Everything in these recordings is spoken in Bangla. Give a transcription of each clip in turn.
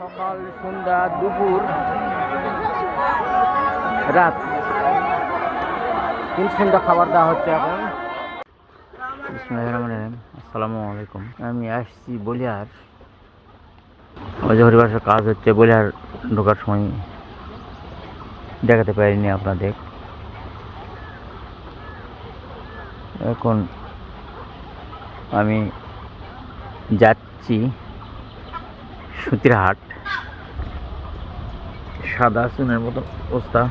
সকাল, সন্ধ্যা, দুপুর, রাত। তিন সন্ধ্যা খাবার দেওয়া হচ্ছে এখন। আসসালামু আলাইকুম। আমি আসছি বলিয়ার ওই যে হরিবাসের কাজ হচ্ছে বলিয়ার ঢোকার সময়। দেখাতে পারিনি আপনাদের। এখন আমি যাচ্ছি। সুতির হাট সাদা চুনের মতো অবস্থা।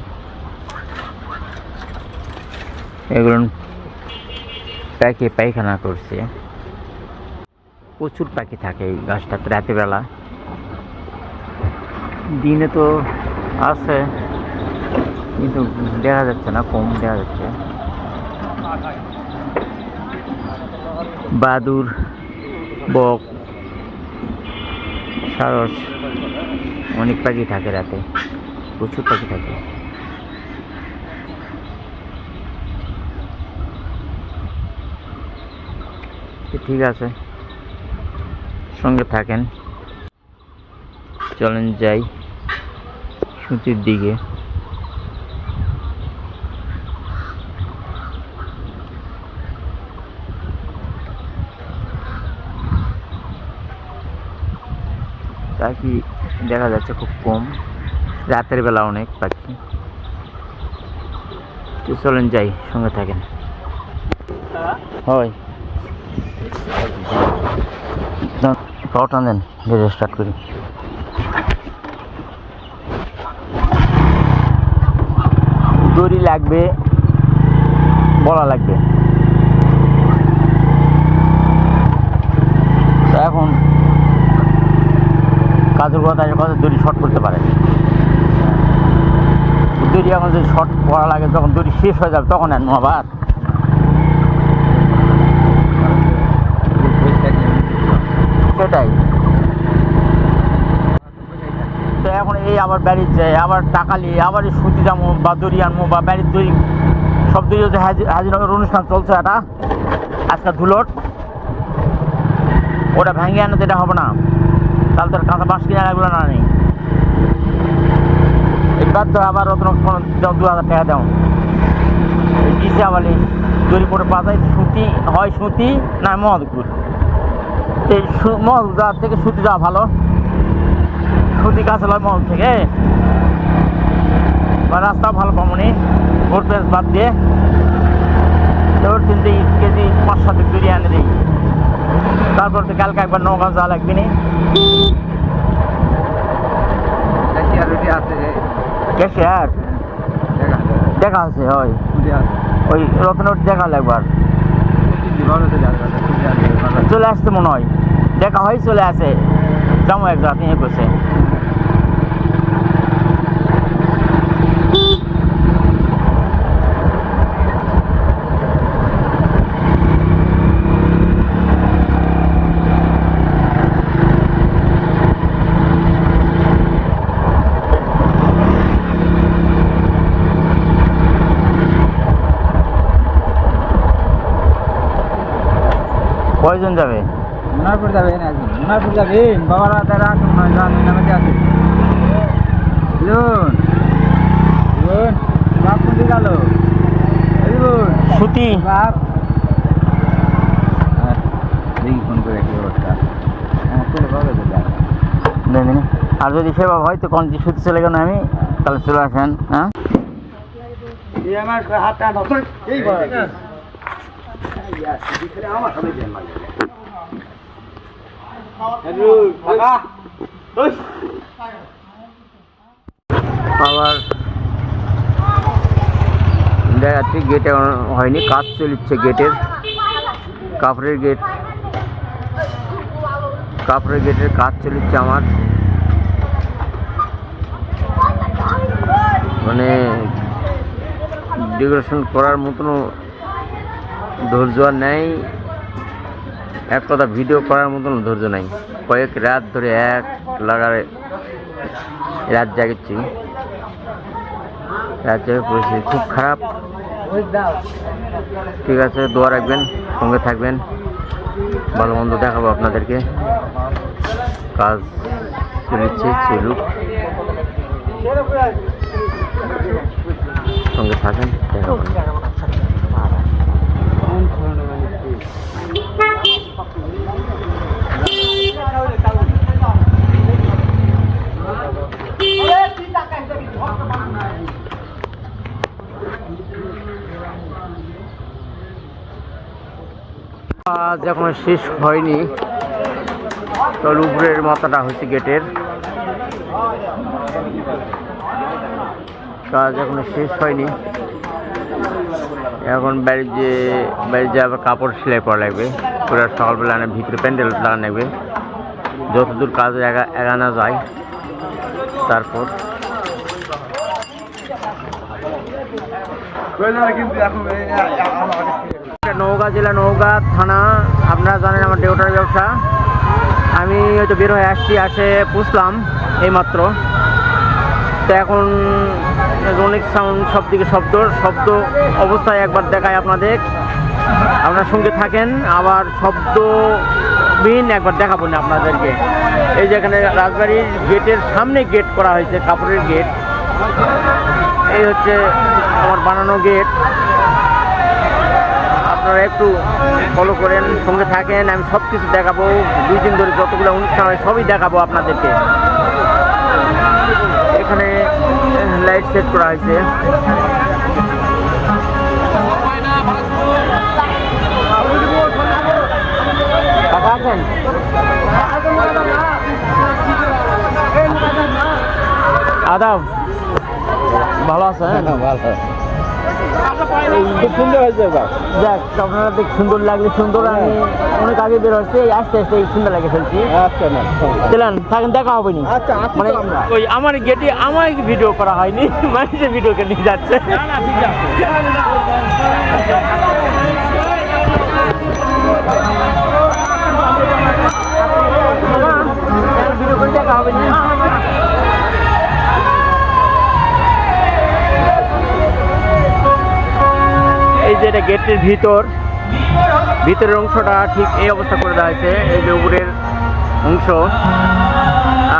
এগুলো প্যাকে পায়খানা করছে। প্রচুর পাখি থাকে এই গাছটাতে রাতেরবেলা। দিনে তো আছে, কিন্তু দেখা যাচ্ছে না, কম দেখা যাচ্ছে। বাদুর, বক সারস অনেক পাখি থাকে রাতে, প্রচুর পাখি থাকে। ঠিক আছে, সঙ্গে থাকেন। চলেন যাই সূচির দিকে। পাখি দেখা যাচ্ছে খুব কম। রাতের বেলা অনেক পাখি। তো চলেন যাই, সঙ্গে থাকেন। হয়। ধীরে স্টার্ট করি। দড়ি লাগবে, বলা লাগবে তো এখন কাজের কথা আছে কথা দড়ি শর্ট করতে পারে। দড়ি এখন যদি শর্ট করা লাগে, যখন দড়ি শেষ হয়ে যাবে, তখন আনব আবার সেটাই। তো এখন এই আবার বাড়ির যায় আবার টাকালি আবার এই সুতি যাব বা দড়ি আনব বা বাড়ির দড়ি, সব দড়ি হচ্ছে হাজি- হাজিনগর অনুষ্ঠান চলছে এটা। আজকে ধুলোট ওটা ভেঙে আনতে এটা হবে না। তাহলে তোর কাঁচা বাঁশ কিনে লাগল না নেই। এবার তো আবার অত দু হাজার টাকা দাও। দিছে আবার দড়ি পরে পাতায় সুতি, হয় সুতি না মদগুল। এই মল যাওয়ার থেকে সুতি যাওয়া ভালো। সুতি কাছে লয় মদ থেকে। বা রাস্তা ভালো পামনি ভোট বাদ দিয়ে। তোর তিন কেজি পাঁচ সাত দূরে এনে দিই। তারপর তো কালকে একবার নৌকা যাওয়া লাগবে নি। ক্যাশিয়ার দেখা। আছে হয়। ওই রত্নট দেখা লাগবে আর। চলে আসতে মনে হয়। দেখা হয় চলে আসে। যাব এক আপনি করছে। কয়জন যাবে মুনারপুর যাবেন একজন মুনারপুর যাবেন বাবারা তারা আসুন নয় যান নামে আছে বুঝুন বুঝুন বাপ কোন দিকে গেল সুতি বাপ দেখি ফোন করে কি অবস্থা আর যদি সেবা হয় তো কোন সুতি চলে গেল আমি তাহলে চলে আসেন হ্যাঁ আমার হাতটা নতুন এই আবার দেখা যাচ্ছে গেটে হয়নি, কাজ চলিচ্ছে গেটের কাপড়ের গেট কাপড়ের গেটের কাজ চলিচ্ছে আমার। মানে ডেকোরেশন করার মতনও ধৈর্য নেই। এক কথা ভিডিও করার মতন ধৈর্য নাই। কয়েক রাত ধরে এক লাগারে রাত জাগেছি রাত জাগে পরিস্থিতি খুব খারাপ। ঠিক আছে, দোয়া রাখবেন, সঙ্গে থাকবেন। ভালো মন্দ দেখাবো আপনাদেরকে। কাজ নিচ্ছে চলুক। সঙ্গে থাকেন, দেখা হবে। কাজ এখন শেষ হয়নি। তোর উপরের মাথাটা হচ্ছে গেটের। কাজ এখনও শেষ হয়নি। এখন বাড়ির যে বাড়ির যে আবার কাপড় সেলাই করা লাগবে, পুরো সকালবেলা আনে, ভিতরে প্যান্ডেল লাগানো লাগবে। যতদূর কাজ এগা- এগানো যায়, তারপর। এটা নওগাঁ জেলা, নওগাঁ থানা। আপনারা জানেন আমার ডেউটার ব্যবসা। আমি হয়তো বের হয়ে আসছি, আসে পুষলাম এইমাত্র। তো এখন অনেক সাউন্ড সব দিকে শব্দ শব্দ অবস্থায় একবার দেখায় আপনাদের। আপনার সঙ্গে থাকেন, আবার শব্দবিহীন একবার দেখাবো না আপনাদেরকে। এই যে এখানে রাজবাড়ির গেটের সামনে গেট করা হয়েছে, কাপড়ের গেট। এই হচ্ছে আমার বানানো গেট। আপনারা একটু ফলো করেন, সঙ্গে থাকেন, আমি সব কিছু দেখাবো। দুই দিন ধরে যতগুলো অনুষ্ঠান হয়, সবই দেখাবো আপনাদেরকে। এখানে লাইট সেট করা হয়েছে। আছেন? আদাব, ভালো আছেন? খুব সুন্দর হয়েছে যাক আপনারা দেখ সুন্দর লাগলে সুন্দর আমি অনেক আগে বের হচ্ছে আস্তে আস্তে সুন্দর লাগে ফেলছি আচ্ছা না চলেন থাকেন দেখা হবে নি। আচ্ছা, মানে ওই আমার গেটে আমার ভিডিও করা হয়নি মানুষের ভিডিও নিয়ে যাচ্ছে। এই যে এটা গেটের ভিতর, ভিতরের অংশটা ঠিক এই অবস্থা করে দেওয়া হয়েছে, এই যে উপরের অংশ।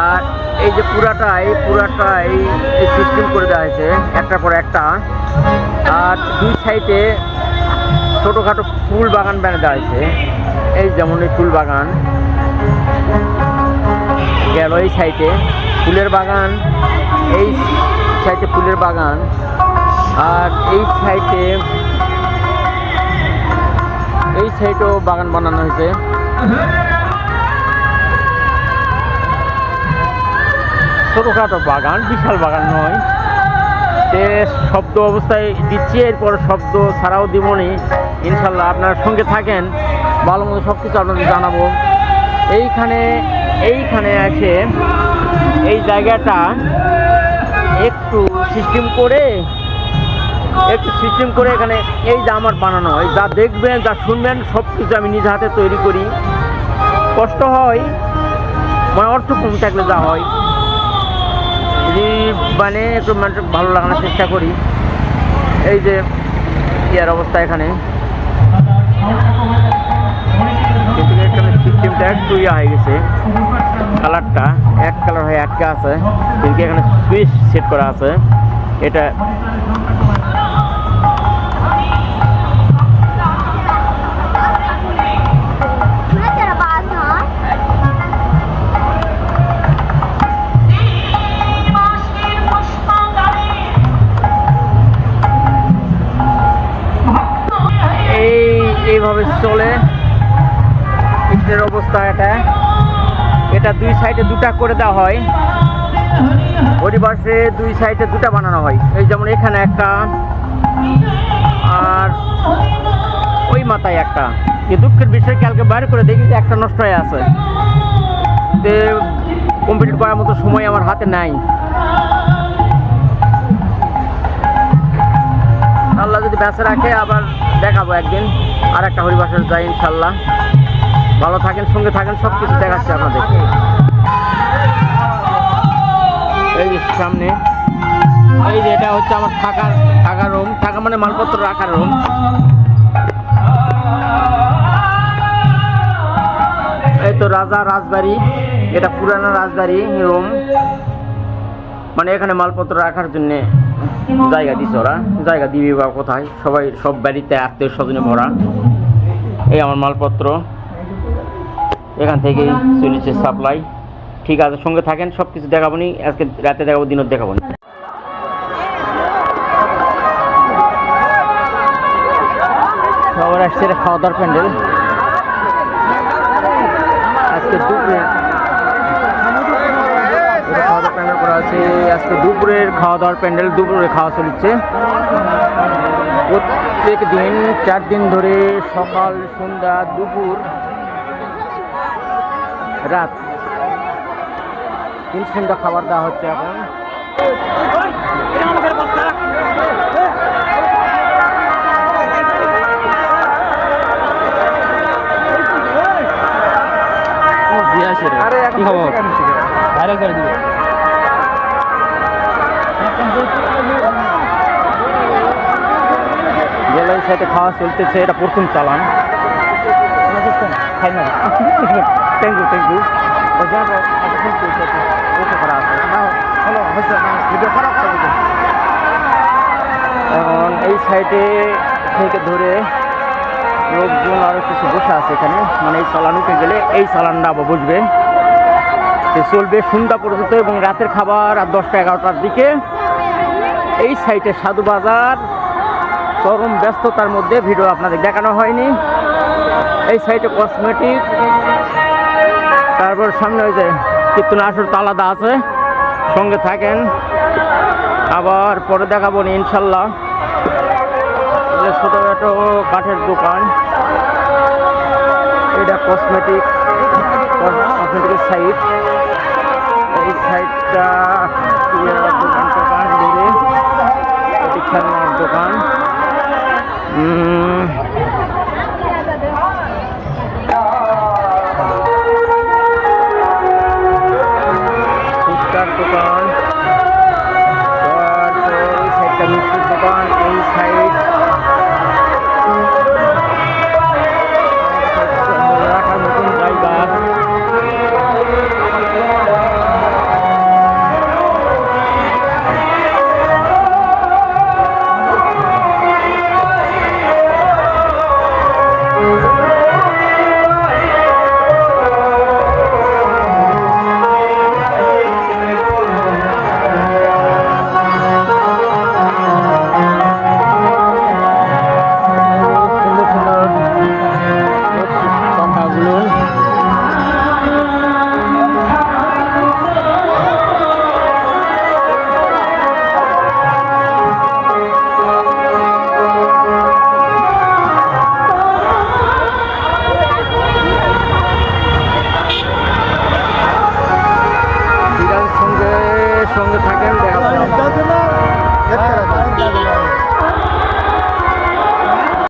আর এই যে পুরাটা, এই এই সিস্টেম করে দেওয়া হয়েছে, একটার পর একটা। আর দুই সাইডে ছোটোখাটো ফুল বাগান বানিয়ে দেওয়া হয়েছে। এই যেমন এই ফুল বাগান গেল এই সাইডে। ফুলের বাগান, এই সাইডে ফুলের বাগান। আর এই সাইডে এই সাইডেও বাগান বানানো হয়েছে ছোটোখাটো বাগান, বিশাল বাগান নয় তে শব্দ অবস্থায় দিচ্ছি, এরপর শব্দ ছাড়াও দিবনি ইনশাল্লাহ আপনার সঙ্গে থাকেন, ভালো মতো সব কিছু আপনাদের জানাব। এইখানে এইখানে আছে, এই জায়গাটা একটু সিস্টেম করে একটু সিস্টেম করে এখানে এই যে আমার বানানো হয়। যা দেখবেন, যা শুনবেন সব কিছু আমি নিজ হাতে তৈরি করি। কষ্ট হয় মানে অর্থ কম থাকলে যা হয়। যদি মানে একটু ভালো লাগানোর চেষ্টা করি। এই যে ইয়ার অবস্থা এখানে। এখানে সিস্টেমটা একটু ইয়া হয়ে গেছে। কালারটা এক কালার হয়ে আটকে আছে। কিন্তু এখানে সুইচ সেট করা আছে। এটা চলে। ইটের অবস্থা এটা। এটা দুই সাইডে দুটা করে দেওয়া হয়। পরিবাসে দুই সাইডে দুটা বানানো হয়। এই যেমন এখানে একটা, আর ওই মাথায় একটা। যে দুঃখের বিষয় কালকে বাইরে করে দেখি একটা নষ্ট হয়ে আছে। কমপ্লিট করার মতো সময় আমার হাতে নাই। আল্লাহ যদি বেঁচে রাখে, আবার দেখাবো একদিন। আর একটা হরিবাসের যাই ইনশাল্লাহ। ভালো থাকেন, সঙ্গে থাকেন সব কিছু দেখাচ্ছে আপনাদেরকে। এই সামনে, এই যে এটা হচ্ছে আমার থাকার থাকার রুম থাকা মানে মালপত্র রাখার রুম এই তো রাজা রাজবাড়ি, এটা পুরানো রাজবাড়ি রুম মানে এখানে মালপত্র রাখার জন্য জায়গা দিছে ওরা। জায়গা দিবি বা কোথায়? সবাই, সব বাড়িতে আত্মীয় স্বজনে ভরা। এই আমার মালপত্র। এখান থেকেই চলেছে সাপ্লাই। ঠিক আছে, সঙ্গে থাকেন সব কিছু দেখাবো নি আজকে রাতে দেখাবো, দিনত দেখাবো নি খবর আসছে খাওয়া দাওয়ার প্যান্ডেল আজকে দুপুরে এটা খাওয়া দাওয়ার প্যান্ডেল করা আছে আজকে দুপুরের খাওয়া দাওয়ার প্যান্ডেল দুপুরে খাওয়া চলছে। প্রত্যেক দিন চার দিন ধরে সকাল, সন্ধ্যা, দুপুর, রাত। তিন সন্ধ্যা খাবার দেওয়া হচ্ছে এখন। সাথে খাওয়া চলতেছে, এটা প্রথম চালান। থ্যাংক ইউ থ্যাংক ইউ এই সাইডে থেকে ধরে লোকজন আরও কিছু বসে আছে এখানে। মানে এই চালান উঠে গেলে এই চালানটা আবার বসবে। চলবে সন্ধ্যা পর্যন্ত এবং রাতের খাবার আর দশটা এগারোটার দিকে। এই সাইটে সাধু বাজার চরম ব্যস্ততার মধ্যে ভিডিও আপনাদের দেখানো হয়নি। এই সাইটে কসমেটিক তারপর সামনে ওই যে কীর্তন আসর তো আলাদা আছে, সঙ্গে থাকেন। আবার পরে দেখাবো ইনশাল্লাহ। ছোটোখাটো কাঠের দোকান। এটা কসমেটিক কসমেটিকের সাইট এই সাইডটা দোকান দোকান। Mm.